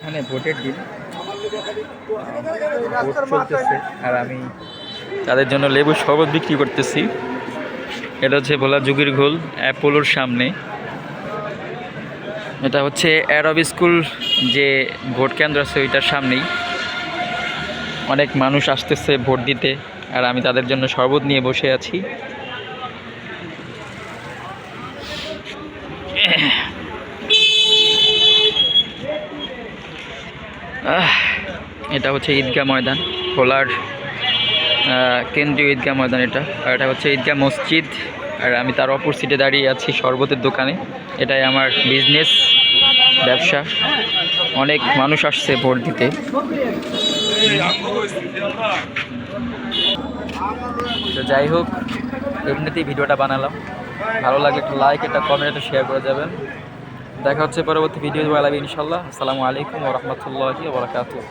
এখানে ভোটের দিন। আর আমি তাদের জন্য লেবু শরবত বিক্রি করতেছি। এটা হচ্ছে ভোলা যুগির ঘোল, অ্যাপোলোর সামনে। এটা হচ্ছে অ্যারব স্কুল যে ভোট কেন্দ্র আছে, ওইটার সামনেই। অনেক মানুষ আসতেছে ভোট দিতে, আর আমি তাদের জন্য শরবত নিয়ে বসে আছি। এটা হচ্ছে ঈদগাহ ময়দান ভোলার কেন্দ্রীয় ঈদগাহ ময়দান এটা। আর এটা হচ্ছে ঈদগাহ মসজিদ, আর আমি তার অপর সিটে দাঁড়িয়ে আছি শরবতের দোকানে। এটাই আমার বিজনেস ব্যবসা। অনেক মানুষ আসছে ভোট দিতে। তো যাই হোক, এমনিতেই ভিডিওটা বানালাম। ভালো লাগে একটু লাইক একটা কমেন্ট একটা শেয়ার করে যাবেন। দেখা হচ্ছে পরবর্তী ভিডিও লাগবে ইনশাল্লাহ আসসালামু আলাইকুম ওরহমতুল্লাহ ওবরাকাতুহ